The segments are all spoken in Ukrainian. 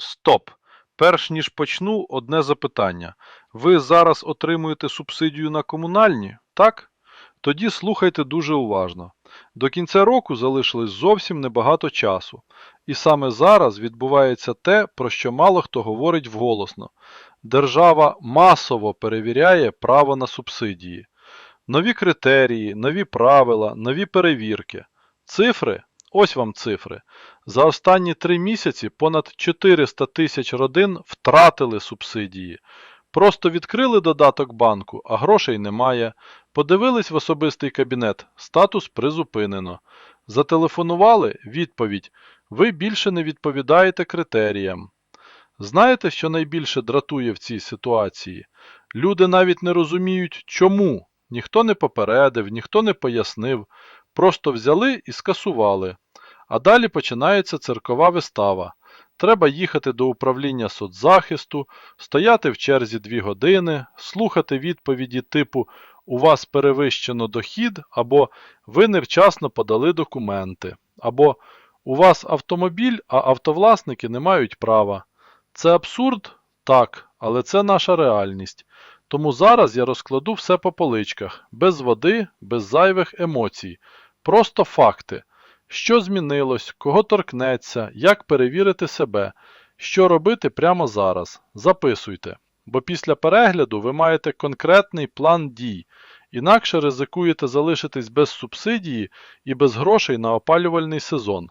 Стоп! Перш ніж почну, одне запитання. Ви зараз отримуєте субсидію на комунальні, так? Тоді слухайте дуже уважно. До кінця року залишилось зовсім небагато часу. І саме зараз відбувається те, про що мало хто говорить вголосно. Держава масово перевіряє право на субсидії. Нові критерії, нові правила, нові перевірки. Цифри? Ось вам цифри. За останні три місяці понад 400 тисяч родин втратили субсидії. Просто відкрили додаток банку, а грошей немає. Подивились в особистий кабінет, статус призупинено. Зателефонували? Відповідь. Ви більше не відповідаєте критеріям. Знаєте, що найбільше дратує в цій ситуації? Люди навіть не розуміють, чому. Ніхто не попередив, ніхто не пояснив. Просто взяли і скасували. А далі починається циркова вистава. Треба їхати до управління соцзахисту, стояти в черзі 2 години, слухати відповіді типу У вас перевищено дохід, або Ви невчасно подали документи, або У вас автомобіль, а автовласники не мають права. Це абсурд? Так, але це наша реальність. Тому зараз я розкладу все по поличках, без води, без зайвих емоцій. Просто факти. Що змінилось, кого торкнеться, як перевірити себе, що робити прямо зараз. Записуйте. Бо після перегляду ви маєте конкретний план дій, інакше ризикуєте залишитись без субсидії і без грошей на опалювальний сезон.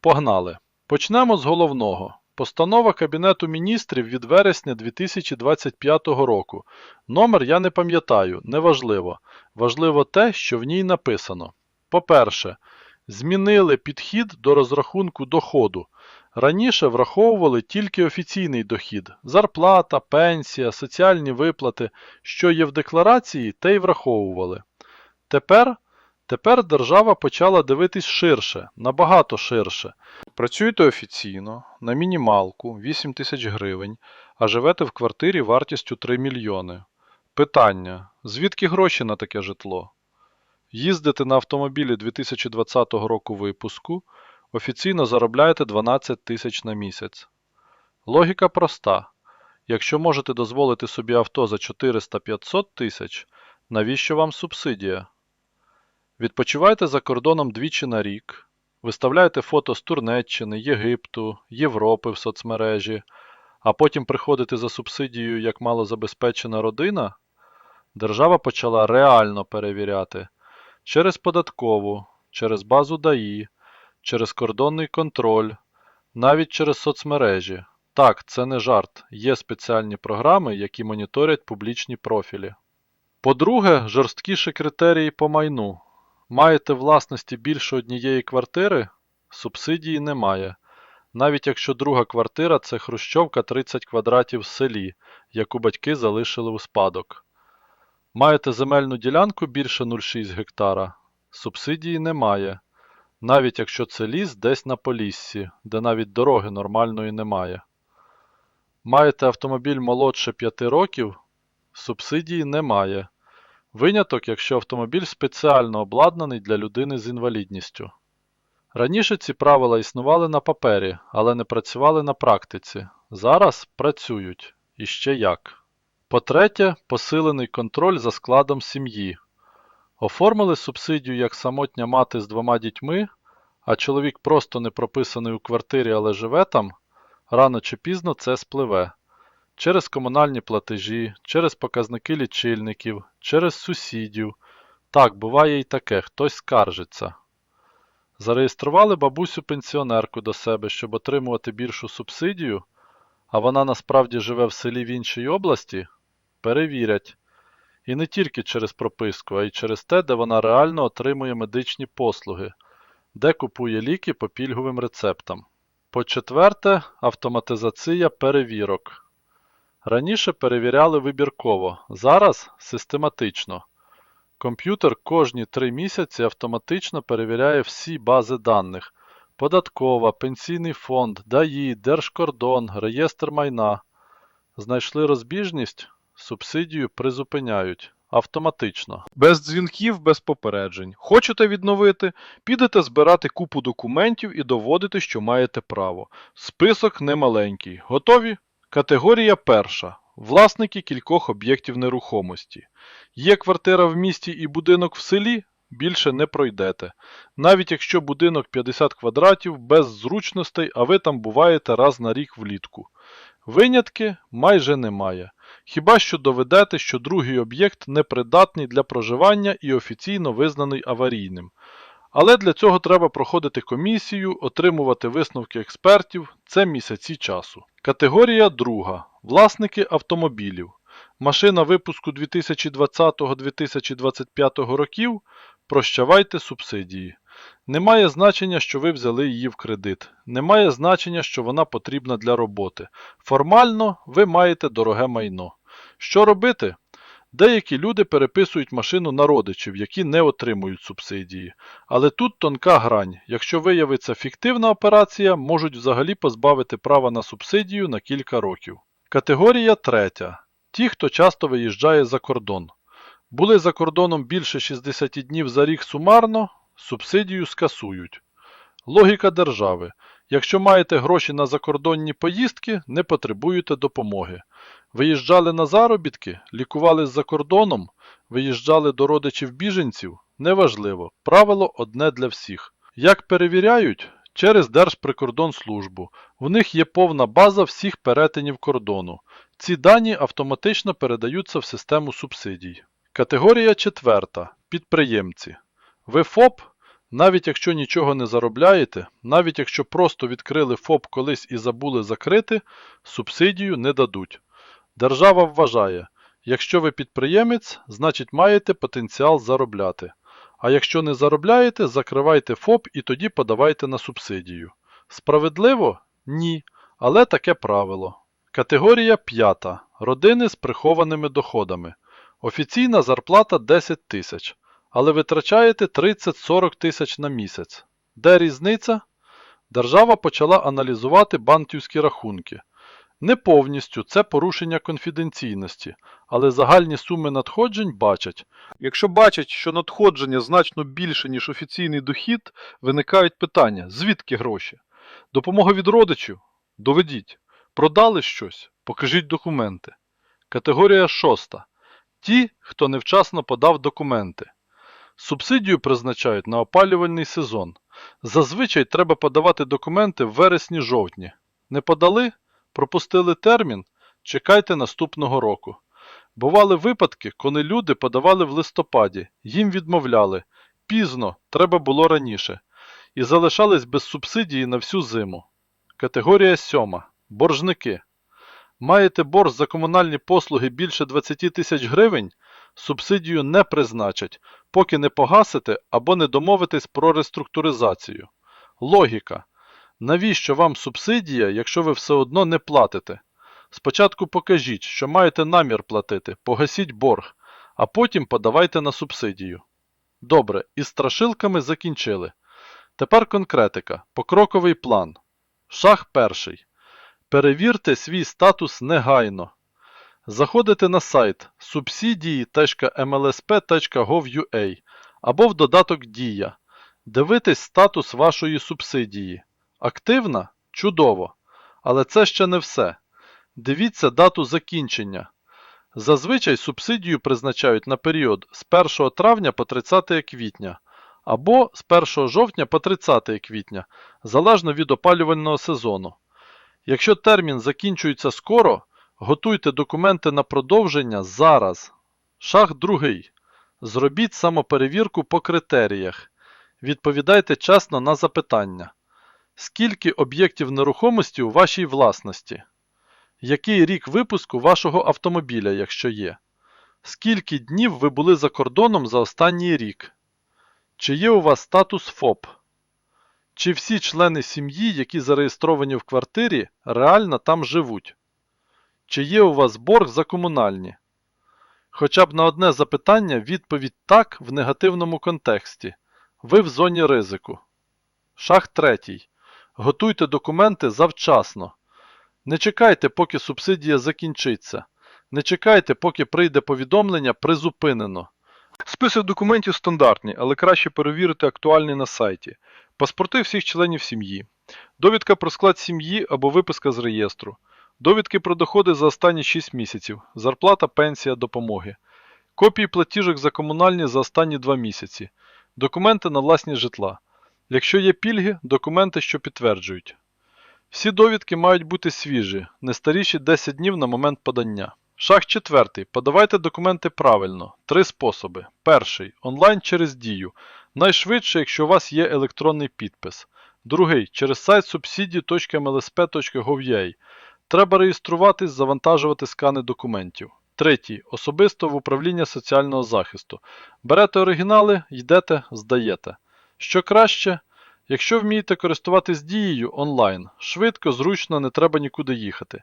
Погнали! Почнемо з головного. Постанова Кабінету міністрів від вересня 2025 року. Номер я не пам'ятаю, неважливо. Важливо те, що в ній написано. По-перше, змінили підхід до розрахунку доходу. Раніше враховували тільки офіційний дохід зарплата, пенсія, соціальні виплати, що є в декларації, те й враховували. Тепер, тепер держава почала дивитись ширше, набагато ширше. Працюєте офіційно, на мінімалку 8 тисяч гривень, а живете в квартирі вартістю 3 мільйони. Питання: звідки гроші на таке житло? Їздите на автомобілі 2020 року випуску, офіційно заробляєте 12 тисяч на місяць. Логіка проста. Якщо можете дозволити собі авто за 400-500 тисяч, навіщо вам субсидія? Відпочивайте за кордоном двічі на рік, виставляєте фото з Туреччини, Єгипту, Європи в соцмережі, а потім приходите за субсидією як малозабезпечена родина, держава почала реально перевіряти через податкову, через базу ДАІ, через кордонний контроль, навіть через соцмережі. Так, це не жарт, є спеціальні програми, які моніторять публічні профілі. По-друге, жорсткіші критерії по майну. Маєте власності більше однієї квартири? Субсидії немає. Навіть якщо друга квартира це хрущовка 30 квадратів в селі, яку батьки залишили у спадок. Маєте земельну ділянку більше 0,6 гектара? Субсидії немає. Навіть якщо це ліс десь на Поліссі, де навіть дороги нормальної немає. Маєте автомобіль молодше 5 років? Субсидії немає. Виняток, якщо автомобіль спеціально обладнаний для людини з інвалідністю. Раніше ці правила існували на папері, але не працювали на практиці. Зараз працюють. І ще як. По-третє, посилений контроль за складом сім'ї. Оформили субсидію як самотня мати з двома дітьми, а чоловік просто не прописаний у квартирі, але живе там, рано чи пізно це спливе. Через комунальні платежі, через показники лічильників, через сусідів. Так, буває і таке, хтось скаржиться. Зареєстрували бабусю пенсіонерку до себе, щоб отримувати більшу субсидію, а вона насправді живе в селі в іншій області? Перевірять. І не тільки через прописку, а й через те, де вона реально отримує медичні послуги, де купує ліки по пільговим рецептам. По-четверте, автоматизація перевірок. Раніше перевіряли вибірково, зараз систематично. Комп'ютер кожні три місяці автоматично перевіряє всі бази даних: податкова, пенсійний фонд, ДАІ, Держкордон, реєстр майна. Знайшли розбіжність, субсидію призупиняють. автоматично. Без дзвінків, без попереджень. Хочете відновити? Підете збирати купу документів і доводити, що маєте право. Список немаленький. Готові? Категорія перша. Власники кількох об'єктів нерухомості. Є квартира в місті і будинок в селі? Більше не пройдете. Навіть якщо будинок 50 квадратів, без зручностей, а ви там буваєте раз на рік влітку. Винятки майже немає. Хіба що доведете, що другий об'єкт непридатний для проживання і офіційно визнаний аварійним. Але для цього треба проходити комісію, отримувати висновки експертів це місяці часу. Категорія друга. Власники автомобілів. Машина випуску 2020-2025 років. Прощавайте субсидії. Немає значення, що ви взяли її в кредит. Немає значення, що вона потрібна для роботи. Формально ви маєте дороге майно. Що робити? Деякі люди переписують машину на родичів, які не отримують субсидії. Але тут тонка грань. Якщо виявиться фіктивна операція, можуть взагалі позбавити права на субсидію на кілька років. Категорія третя. Ті, хто часто виїжджає за кордон. Були за кордоном більше 60 днів за рік сумарно, субсидію скасують. Логіка держави. Якщо маєте гроші на закордонні поїздки, не потребуєте допомоги. Виїжджали на заробітки, лікували за кордоном, виїжджали до родичів біженців неважливо. Правило одне для всіх. Як перевіряють? Через Держприкордонслужбу. В них є повна база всіх перетинів кордону. Ці дані автоматично передаються в систему субсидій. Категорія четверта. Підприємці. Ви ФОП? Навіть якщо нічого не заробляєте, навіть якщо просто відкрили ФОП колись і забули закрити, субсидію не дадуть. Держава вважає, якщо ви підприємець, значить маєте потенціал заробляти. А якщо не заробляєте, закривайте ФОП і тоді подавайте на субсидію. Справедливо? Ні. Але таке правило. Категорія 5. Родини з прихованими доходами. Офіційна зарплата 10 тисяч, але витрачаєте 30-40 тисяч на місяць. Де різниця? Держава почала аналізувати банківські рахунки. Не повністю це порушення конфіденційності, але загальні суми надходжень бачать. Якщо бачать, що надходження значно більше, ніж офіційний дохід, виникають питання: звідки гроші? Допомога від родичів? Доведіть. Продали щось? Покажіть документи. Категорія шоста. Ті, хто невчасно подав документи. Субсидію призначають на опалювальний сезон. Зазвичай треба подавати документи в вересні-жовтні. Не подали? Пропустили термін? Чекайте наступного року. Бували випадки, коли люди подавали в листопаді, їм відмовляли. Пізно, треба було раніше. І залишались без субсидії на всю зиму. Категорія сьома. Боржники. Маєте борг за комунальні послуги більше 20 тисяч гривень? Субсидію не призначать, поки не погасите або не домовитесь про реструктуризацію. Логіка. Навіщо вам субсидія, якщо ви все одно не платите? Спочатку покажіть, що маєте намір платити, погасіть борг, а потім подавайте на субсидію. Добре, із страшилками закінчили. Тепер конкретика, покроковий план. Шаг перший. Перевірте свій статус негайно. Заходите на сайт subsidії.mlsp.gov.ua або в додаток Дія. Дивитесь статус вашої субсидії. Активна? Чудово. Але це ще не все. Дивіться дату закінчення. Зазвичай субсидію призначають на період з 1 травня по 30 квітня або з 1 жовтня по 30 квітня, залежно від опалювального сезону. Якщо термін закінчується скоро, готуйте документи на продовження зараз. Шаг другий. Зробіть самоперевірку по критеріях. Відповідайте чесно на запитання. Скільки об'єктів нерухомості у вашій власності? Який рік випуску вашого автомобіля, якщо є? Скільки днів ви були за кордоном за останній рік? Чи є у вас статус ФОП? Чи всі члени сім'ї, які зареєстровані в квартирі, реально там живуть? Чи є у вас борг за комунальні? Хоча б на одне запитання відповідь так в негативному контексті. Ви в зоні ризику. Шаг третій. Готуйте документи завчасно. Не чекайте, поки субсидія закінчиться. Не чекайте, поки прийде повідомлення призупинено. Список документів стандартний, але краще перевірити актуальний на сайті. Паспорти всіх членів сім'ї, довідка про склад сім'ї або виписка з реєстру, довідки про доходи за останні 6 місяців, зарплата, пенсія, допомоги, копії платіжок за комунальні за останні 2 місяці, документи на власність житла. Якщо є пільги, документи, що підтверджують. Всі довідки мають бути свіжі, не старіші 10 днів на момент подання. Шаг четвертий. Подавайте документи правильно. Три способи. Перший онлайн через дію. Найшвидше, якщо у вас є електронний підпис. Другий через сайт subsidy.mlsp.gov.ua. Треба реєструватись, завантажувати скани документів. Третій. Особисто в управління соціального захисту. Берете оригінали, йдете, здаєте. Що краще? Якщо вмієте користуватись дією онлайн, швидко, зручно, не треба нікуди їхати.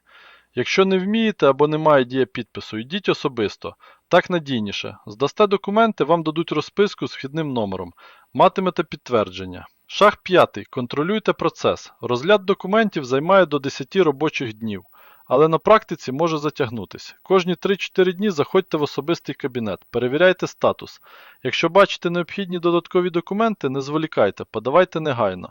Якщо не вмієте або немає дія підпису, йдіть особисто. Так надійніше. Здасте документи, вам дадуть розписку з вхідним номером. Матимете підтвердження. Шаг 5. Контролюйте процес. Розгляд документів займає до 10 робочих днів, але на практиці може затягнутись. Кожні 3-4 дні заходьте в особистий кабінет, перевіряйте статус. Якщо бачите необхідні додаткові документи, не зволікайте, подавайте негайно.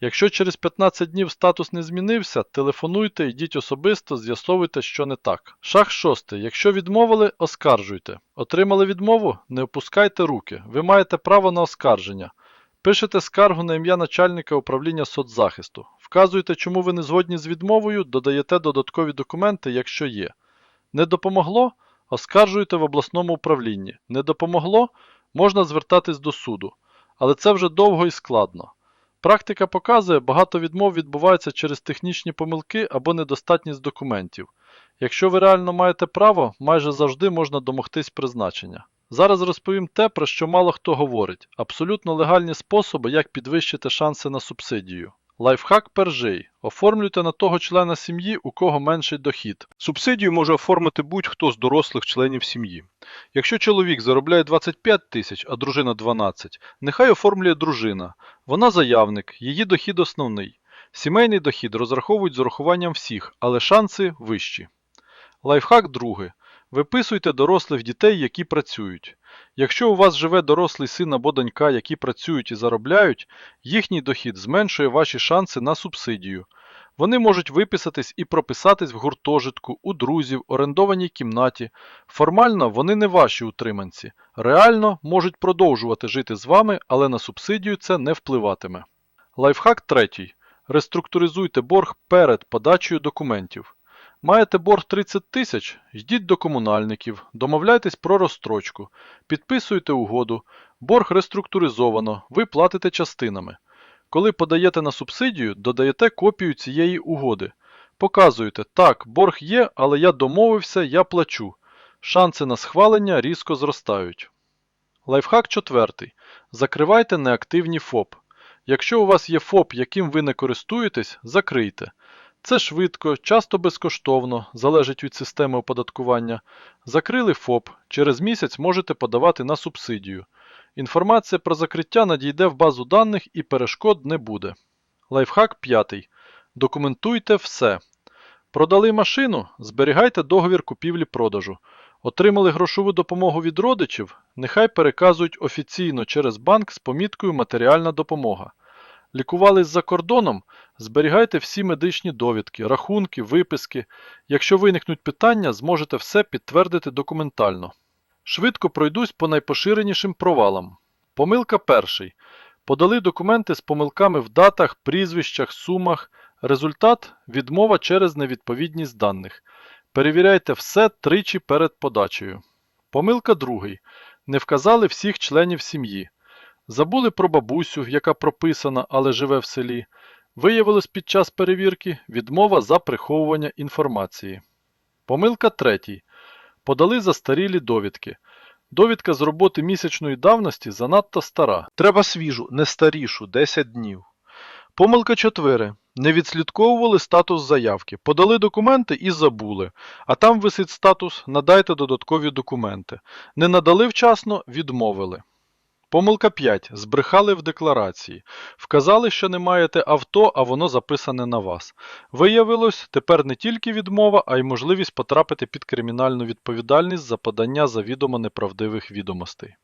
Якщо через 15 днів статус не змінився, телефонуйте, йдіть особисто, з'ясовуйте, що не так. Шаг 6. Якщо відмовили, оскаржуйте. Отримали відмову? Не опускайте руки. Ви маєте право на оскарження. Пишете скаргу на ім'я начальника управління соцзахисту. Вказуєте, чому ви не згодні з відмовою, додаєте додаткові документи, якщо є. Не допомогло? Оскаржуєте в обласному управлінні. Не допомогло? Можна звертатись до суду. Але це вже довго і складно. Практика показує, багато відмов відбувається через технічні помилки або недостатність документів. Якщо ви реально маєте право, майже завжди можна домогтись призначення. Зараз розповім те, про що мало хто говорить: абсолютно легальні способи, як підвищити шанси на субсидію. Лайфхак перший. Оформлюйте на того члена сім'ї, у кого менший дохід. Субсидію може оформити будь-хто з дорослих членів сім'ї. Якщо чоловік заробляє 25 тисяч, а дружина 12, нехай оформлює дружина. Вона заявник, її дохід основний. Сімейний дохід розраховують з урахуванням всіх, але шанси вищі. Лайфхак другий. Виписуйте дорослих дітей, які працюють. Якщо у вас живе дорослий син або донька, які працюють і заробляють, їхній дохід зменшує ваші шанси на субсидію. Вони можуть виписатись і прописатись в гуртожитку, у друзів, орендованій кімнаті. Формально вони не ваші утриманці. Реально можуть продовжувати жити з вами, але на субсидію це не впливатиме. Лайфхак третій. Реструктуризуйте борг перед подачею документів. Маєте борг 30 тисяч? Йдіть до комунальників, домовляйтесь про розстрочку, підписуйте угоду, борг реструктуризовано, ви платите частинами. Коли подаєте на субсидію, додаєте копію цієї угоди. Показуєте, так, борг є, але я домовився, я плачу. Шанси на схвалення різко зростають. Лайфхак четвертий. Закривайте неактивні ФОП. Якщо у вас є ФОП, яким ви не користуєтесь, закрийте. Це швидко, часто безкоштовно, залежить від системи оподаткування. Закрили ФОП, через місяць можете подавати на субсидію. Інформація про закриття надійде в базу даних і перешкод не буде. Лайфхак 5. Документуйте все. Продали машину, зберігайте договір купівлі-продажу. Отримали грошову допомогу від родичів, нехай переказують офіційно через банк з поміткою матеріальна допомога. Лікувались за кордоном, зберігайте всі медичні довідки, рахунки, виписки. Якщо виникнуть питання, зможете все підтвердити документально. Швидко пройдусь по найпоширенішим провалам. Помилка перший. Подали документи з помилками в датах, прізвищах, сумах. Результат відмова через невідповідність даних. Перевіряйте все тричі перед подачею. Помилка другий. Не вказали всіх членів сім'ї. Забули про бабусю, яка прописана, але живе в селі. Виявилось під час перевірки відмова за приховування інформації. Помилка третій. Подали застарілі довідки. Довідка з роботи місячної давності занадто стара. Треба свіжу, не старішу, 10 днів. Помилка 4. Не відслідковували статус заявки. Подали документи і забули. А там висить статус Надайте додаткові документи. Не надали вчасно, відмовили. Помилка 5. Збрехали в декларації. Вказали, що не маєте авто, а воно записане на вас. Виявилось, тепер не тільки відмова, а й можливість потрапити під кримінальну відповідальність за подання завідомо неправдивих відомостей.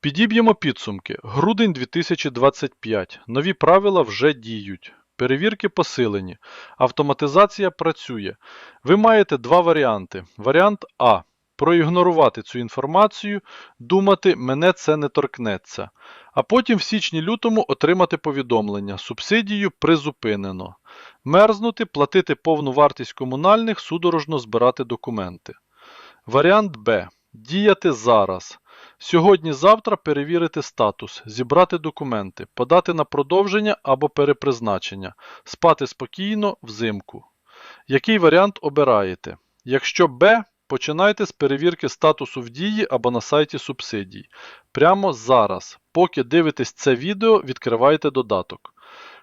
Підіб'ємо підсумки. Грудень 2025. Нові правила вже діють. Перевірки посилені. Автоматизація працює. Ви маєте два варіанти. Варіант А. Проігнорувати цю інформацію, думати, мене це не торкнеться. А потім в січні-лютому отримати повідомлення. Субсидію призупинено. Мерзнути, платити повну вартість комунальних, судорожно збирати документи. Варіант Б. Діяти зараз. Сьогодні-завтра перевірити статус, зібрати документи, подати на продовження або перепризначення, спати спокійно взимку. Який варіант обираєте? Якщо Б, починайте з перевірки статусу в дії або на сайті субсидій. Прямо зараз. Поки дивитесь це відео, відкривайте додаток.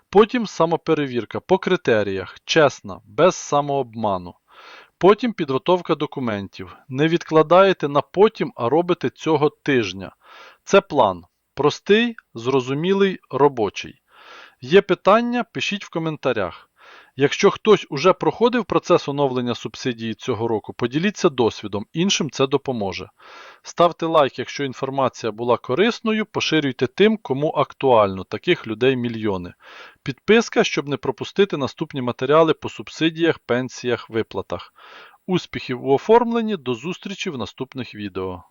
Потім самоперевірка по критеріях, чесна, без самообману. Потім підготовка документів. Не відкладаєте на потім, а робите цього тижня. Це план. Простий, зрозумілий, робочий. Є питання, пишіть в коментарях. Якщо хтось уже проходив процес оновлення субсидії цього року, поділіться досвідом, іншим це допоможе. Ставте лайк, якщо інформація була корисною, поширюйте тим, кому актуально, таких людей мільйони. Підписка, щоб не пропустити наступні матеріали по субсидіях, пенсіях, виплатах. Успіхів у оформленні, до зустрічі в наступних відео.